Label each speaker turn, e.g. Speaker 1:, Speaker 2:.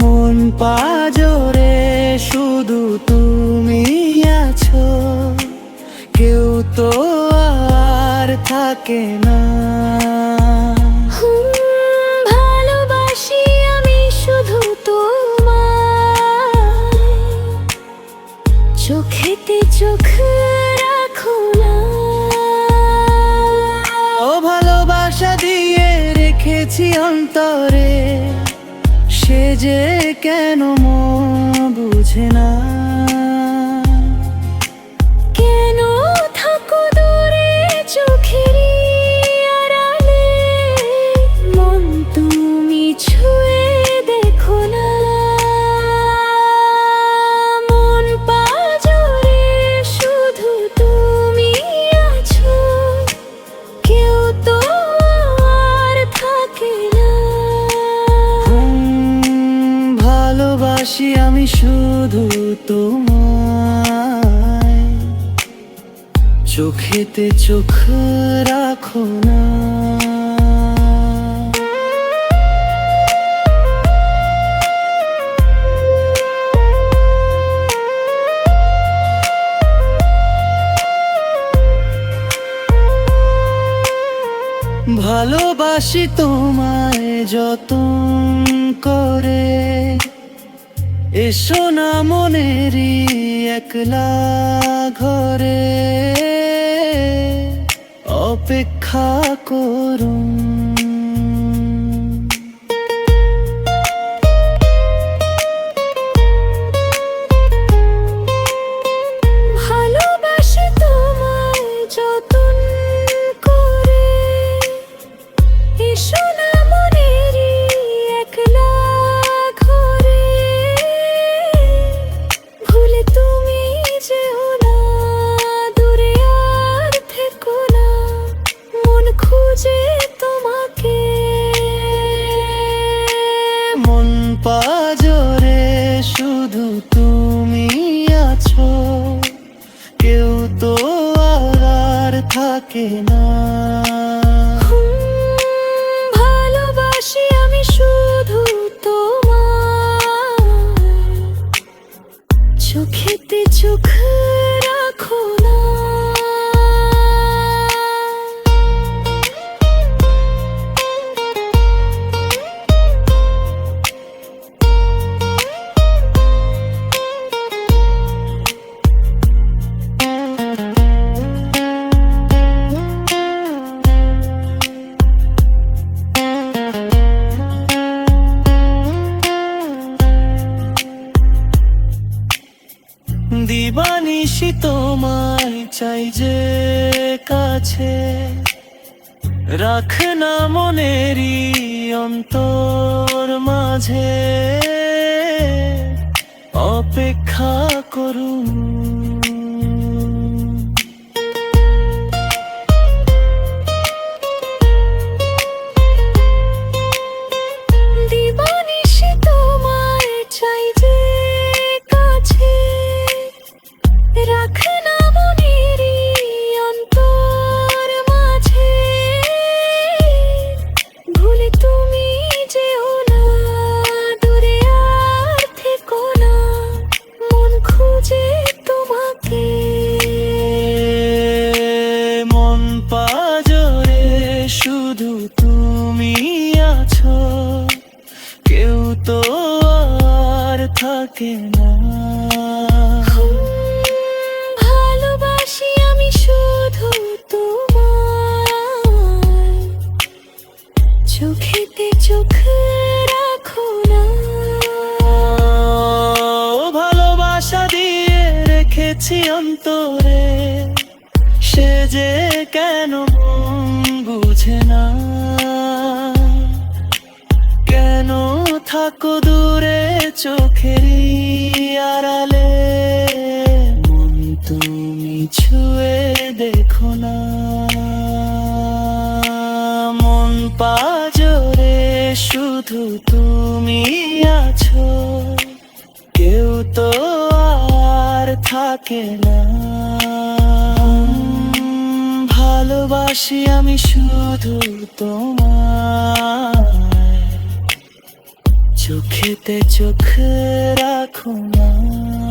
Speaker 1: মন পাজরে
Speaker 2: শুধু তুমি আছো। কেউ তো আর থাকে না। চোখ রাখো না
Speaker 1: ও ভালোবাসা দিয়ে রেখেছি অন্তরে। সে যে কেন মন বুঝে না। ভালোবাসি আমি শুধু তোমায়। চোখেতে চোখ রাখো না। ভালোবাসি তোমায় যতন এসো না মনেরই একলা ঘরে। অপেক্ষা করুন।
Speaker 2: থাকে না। ভালোবাসি আমি শুধু তোমার চোখেতে চোখ
Speaker 1: দিবানিশি তোমায় চাই যে কাছে। রাখ না মনেরই অন্তর মাঝে। অপেক্ষা করুন।
Speaker 2: রাখ না তুমি যেও না মন খুঁজে তোমাকে।
Speaker 1: পাজরে শুধু তুমি আছো, কেউ তো আর থাকে না। রেখেছি অন্তরে। সে যে কেন বুঝে না? কেন থাকো দূরে চোখেরই আড়ালে? মন তুমি ছুঁয়ে দেখো না। মন পাজরে শুধু তুমি আছো। থাকে না। ভালোবাসি আমি শুধু তোমায়। চোখেতে চোখ রাখো না।